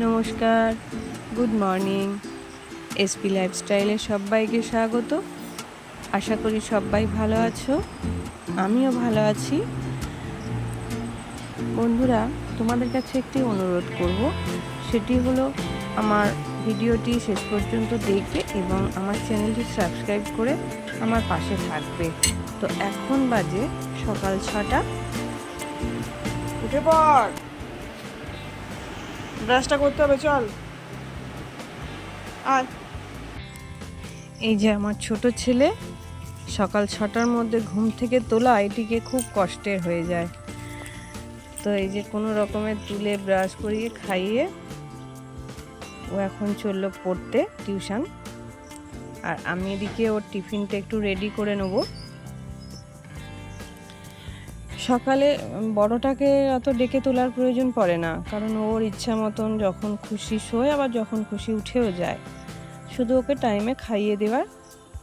নমস্কার, good morning. SP লাইফস্টাইলে সবাইকে স্বাগত। আশা করি সবাই ভালো আছো, আমিও ভালো আছি। বন্ধুরা, তোমাদের কাছে একটি অনুরোধ করব। সেটি হলো, আমার ভিডিওটি শেষ পর্যন্ত দেখবে এবং আমার চ্যানেলটি সাবস্ক্রাইব করে আমার পাশে থাকবে। তো এখন বাজে সকাল ছটা। উঠে পড়! ব্রাশটা করতে হবে, চল। আয়। এই যে আমার ছোট ছেলে, সকাল ছটার মধ্যে ঘুম থেকে তোলা এটিকে খুব কষ্টের হয়ে যায়। তো এই যে কোনো রকমের তুলে ব্রাশ করিয়ে খাইয়ে, ও এখন চলল পড়তে, টিউশন। আর আমি এদিকে ওর টিফিনটা একটু রেডি করে নেব। সকালে বড়টাকে অত ডেকে তোলার প্রয়োজন পড়ে না। কারণ ওর ইচ্ছা মতন যখন খুশি শোয়, আবার যখন খুশি উঠেও যায়। শুধু ওকে টাইমে খাইয়ে দেওয়ার,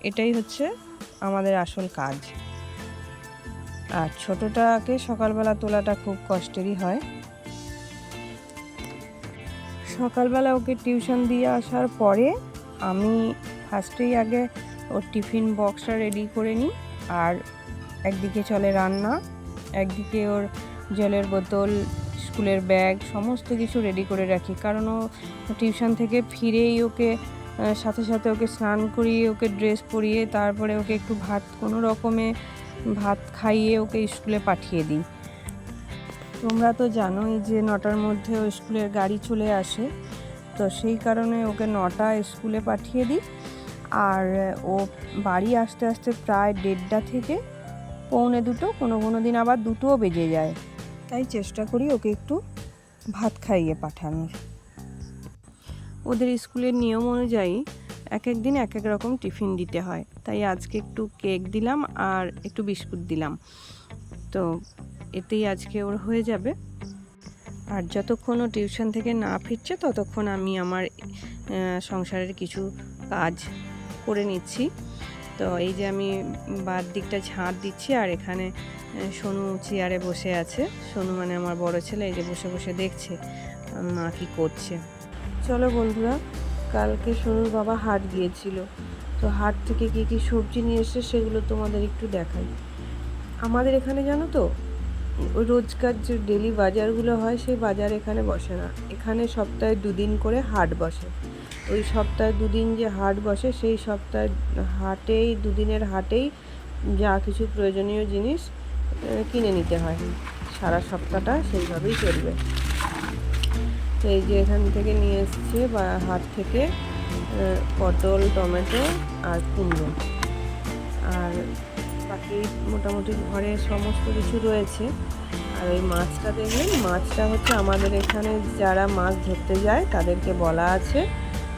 এটাই হচ্ছে আমাদের আসল কাজ। আর ছোটটাকে সকালবেলা তোলাটা খুব কষ্টেরই হয়। সকালবেলা ওকে টিউশন দিয়ে আসার পরে, আমি ফার্স্টেই আগে ওর টিফিন বক্সটা রেডি করে নিই। আর একদিকে চলে রান্না একদিকে ওর জলের বোতল, স্কুলের ব্যাগ, সমস্ত কিছু রেডি করে রাখি। কারণ ও টিউশন থেকে ফিরেই ওকে সাথে সাথে ওকে স্নান করিয়ে, ওকে ড্রেস পরিয়ে, তারপরে ওকে একটু ভাত, কোনো রকমে ভাত খাইয়ে ওকে স্কুলে পাঠিয়ে দিই। তোমরা তো জানোই যে নটার মধ্যে ও স্কুলের গাড়ি চলে আসে। তো সেই কারণে ওকে নটা স্কুলে পাঠিয়ে দিই। আর ও বাড়ি আসতে আসতে প্রায় দেড়টা থেকে পৌনে দুটো, কোনো কোনো দিন আবার দুটোও বেজে যায়। তাই চেষ্টা করি ওকে একটু ভাত খাইয়ে পাঠানোর। ওদের স্কুলের নিয়ম অনুযায়ী এক এক দিন এক এক রকম টিফিন দিতে হয়। তাই আজকে একটু কেক দিলাম আর একটু বিস্কুট দিলাম। তো এতেই আজকে ওর হয়ে যাবে। আর যতক্ষণ ও টিউশন থেকে না ফিরছে, ততক্ষণ আমি আমার সংসারের কিছু কাজ করে নিচ্ছি। তো এই যে আমি বার দিকটা ঝাঁট দিচ্ছি আর এখানে সোনু চেয়ারে বসে আছে। সোনু মানে আমার বড় ছেলে, এই যে বসে বসে দেখছে মা কি করছে। চলো বন্ধুরা, কালকে সোনুর বাবা হাট গিয়েছিল। তো হাট থেকে কী কী সবজি নিয়ে এসে সেগুলো তোমাদের একটু দেখাই। আমাদের এখানে জানো তো রোজকার যে ডেলি বাজারগুলো হয়, সেই বাজার এখানে বসে না। এখানে সপ্তাহে দুদিন করে হাট বসে। ওই সপ্তাহে দুদিন যে হাট বসে, সেই সপ্তাহে হাটেই, দুদিনের হাটেই যা কিছু প্রয়োজনীয় জিনিস কিনে নিতে হয়। সারা সপ্তাহটা সেইভাবেই চলবে। তো এই যে এখান থেকে নিয়ে এসছে বা হাট থেকে পটল, টমেটো আর কুমড়ো। আর বাকি মোটামুটি ঘরে সমস্ত কিছু রয়েছে। আর ওই মাছটা দেখলেন মাছটা হচ্ছে আমাদের এখানে যারা মাছ ধরতে যায়, তাদেরকে বলা আছে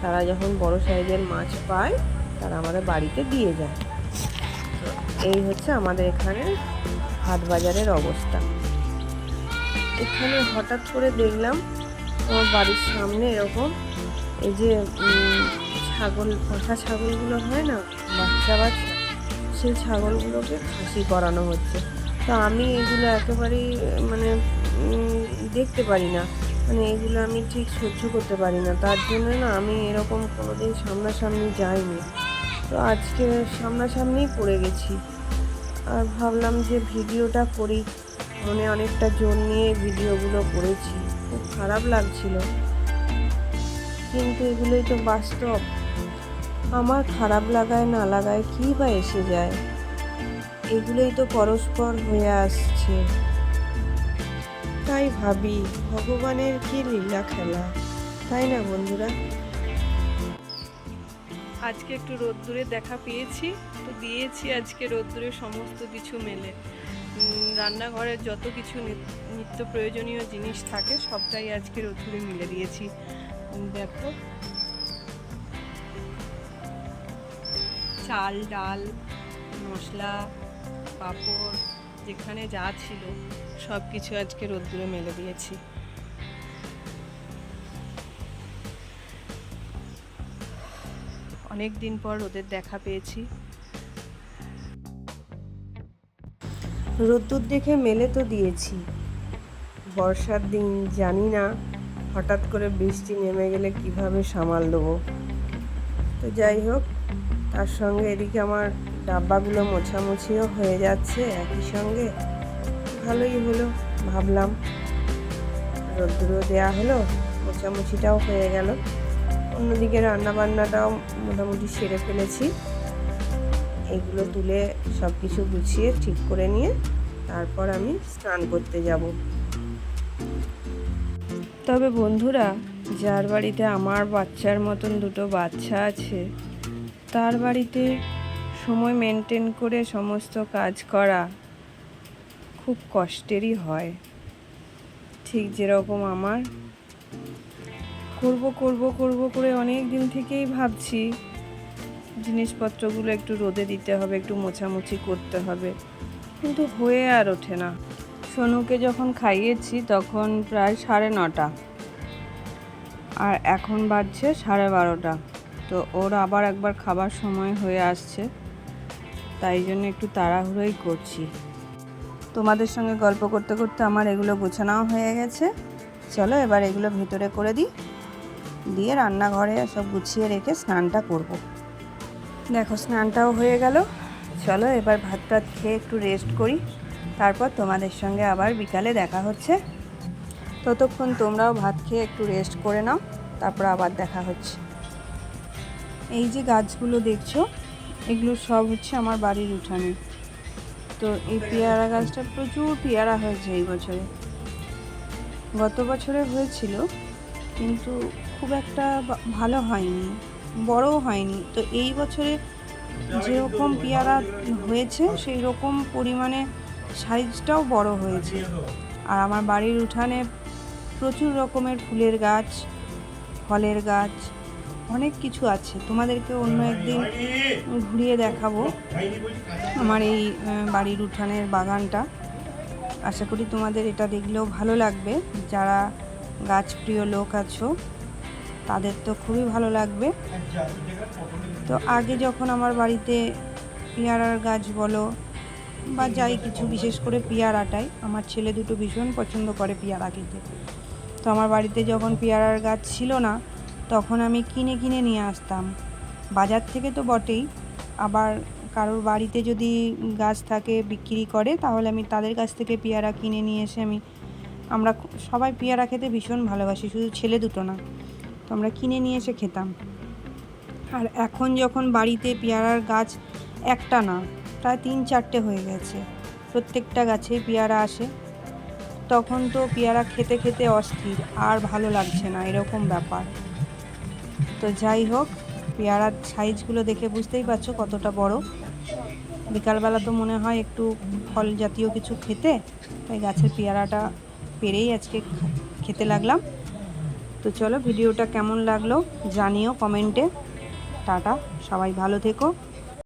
তারা যখন বড় সাইজের মাছ পায়, তারা আমাদের বাড়িতে দিয়ে যায়। এই হচ্ছে আমাদের এখানে হাট বাজারের অবস্থা। এখানে হঠাৎ করে দেখলাম আমার বাড়ির সামনে এরকম এই যে ছাগল পোষা ছাগলগুলো হয় না, বাচ্চা বাচ্চা, সেই ছাগলগুলোকে খাসি করানো হচ্ছে। তো আমি এগুলো একেবারেই মানে দেখতে পারি না। মানে এগুলো আমি ঠিক সহ্য করতে পারি না। তার জন্য না আমি এরকম কোনোদিন সামনাসামনি যাইনি। তো আজকে সামনাসামনিই পড়ে গেছি। আর ভাবলাম যে ভিডিওটা করি। মনে অনেকটা জোর নিয়ে ভিডিওগুলো করেছি। খুব খারাপ লাগছিল। কিন্তু এগুলোই তো বাস্তব। আমার খারাপ লাগায় না লাগায় কী বা এসে যায়? এগুলোই তো পরস্পর হয়ে আসছে। তাই ভাবি, ভগবানের কি লীলা খেলা? তাই না বন্ধুরা? আজকে একটু রোদ্দুরে দেখা পেয়েছি, তো দিয়েছি আজকে রোদ্দুরে সমস্ত কিছু মেলে। রান্নাঘরের যত কিছু নিত- নিত্য প্রয়োজনীয় জিনিস থাকে, সবটাই আজকে রোদ্দুরে মিলে দিয়েছি। দেখো। চাল, ডাল, মশলা, পাঁপড়, যেখানে যা ছিল। সব কিছু আজকে রোদ্দুরে মেলে দিয়েছি। অনেক দিন পর রোদের দেখা পেয়েছি। রোদ্দুর দেখে মেলে তো দিয়েছি। বর্ষার দিন জানি না, হঠাৎ করে বৃষ্টি নেমে গেলে কীভাবে সামাল দেবো। তো যাই হোক, তার সঙ্গে এদিকে আমার ডাব্বাগুলো মোছামুছিও হয়ে যাচ্ছে একই সঙ্গে। ভালোই হলো, ভাবলাম। রোদ্দুরও দেওয়া হলো, মোছামুছিটাও হয়ে গেল। অন্যদিকে রান্নাবান্নাটাও মোটামুটি সেরে ফেলেছি। এগুলো তুলে সব কিছু গুছিয়ে ঠিক করে নিয়ে তারপর আমি স্নান করতে যাব। তবে বন্ধুরা, যার বাড়িতে আমার বাচ্চার মতন দুটো বাচ্চা আছে, তার বাড়িতে সময় মেনটেন করে সমস্ত কাজ করা খুব কষ্টেরই হয়। ঠিক যেরকম আমার। করব করব করব করে অনেক দিন থেকেই ভাবছি, জিনিসপত্রগুলো একটু রোদে দিতে হবে, একটু মোছামুছি করতে হবে। কিন্তু হয়ে আর ওঠে না। সোনুকে যখন খাইয়েছি তখন প্রায় সাড়ে নটা। আর এখন বাজছে সাড়ে বারোটা। তো ওর আবার একবার খাবার সময় হয়ে আসছে। তাই জন্য একটু তাড়াহুড়োই করছি। তোমাদের সঙ্গে গল্প করতে করতে আমার এগুলো গোছানাও হয়ে গেছে। চলো এবার এগুলো ভেতরে করে দিই। দিয়ে রান্নাঘরে সব গুছিয়ে রেখে স্নানটা করব। দেখো, স্নানটাও হয়ে গেল। চলো এবার ভাত টাত খেয়ে একটু রেস্ট করি। তারপর তোমাদের সঙ্গে আবার বিকালে দেখা হচ্ছে। ততক্ষণ তোমরাও ভাত খেয়ে একটু রেস্ট করে নাও, তারপর আবার দেখা হচ্ছে। এই যে গাছগুলো দেখছ, এগুলো সব হচ্ছে আমার বাড়ির উঠানে। তো এই পেয়ারা গাছটা প্রচুর পেয়ারা হয়েছে এই বছরে। গত বছরে হয়েছিল, কিন্তু খুব একটা ভালো হয়নি, বড়ও হয়নি। তো এই বছরে যেরকম পেয়ারা হয়েছে সেই রকম পরিমাণে সাইজটাও বড় হয়েছে। আর আমার বাড়ির উঠানে প্রচুর রকমের ফুলের গাছ, ফলের গাছ অনেক কিছু আছে। তোমাদেরকে অন্য একদিন ঘুরিয়ে দেখাবো আমার এই বাড়ির উঠানের বাগানটা। আশা করি তোমাদের এটা দেখলেও ভালো লাগবে। যারা গাছপ্রিয় লোক আছো, তাদের তো খুবই ভালো লাগবে। তো আগে যখন আমার বাড়িতে পেয়ারার গাছ বলো বা যাই কিছু, বিশেষ করে পেয়ারাটাই, আমার ছেলে দুটো ভীষণ পছন্দ করে পেয়ারা খেতে। তো আমার বাড়িতে যখন পেয়ারার গাছ ছিল না তখন আমি কিনে কিনে নিয়ে আসতাম। বাজার থেকে তো বটেই। আবার কারোর বাড়িতে যদি গাছ থাকে, বিক্রি করে, তাহলে আমি তাদের কাছ থেকে পেয়ারা কিনে নিয়ে এসে আমি, আমরা সবাই পেয়ারা খেতে ভীষণ ভালোবাসি, শুধু ছেলে দুটো না। তো আমরা কিনে নিয়ে এসে খেতাম। আর এখন যখন বাড়িতে পেয়ারার গাছ একটা না, প্রায় তিন চারটে হয়ে গেছে। প্রত্যেকটা গাছেই পেয়ারা আসে। তখন তো পেয়ারা খেতে খেতে অস্থির, আর ভালো লাগছে না, এরকম ব্যাপার। তো যাই হোক, পেয়ারার সাইজগুলো দেখে বুঝতেই পারছ কতটা বড়। বিকালবেলা তো মনে হয় একটু ফল জাতীয় কিছু খেতে, তাই গাছের পেয়ারাটা পেরেই আজকে খেতে লাগলাম। তো চলো ভিডিওটা কেমন লাগল জানিও কমেন্টে। টাটা, সবাই ভালো থেকো।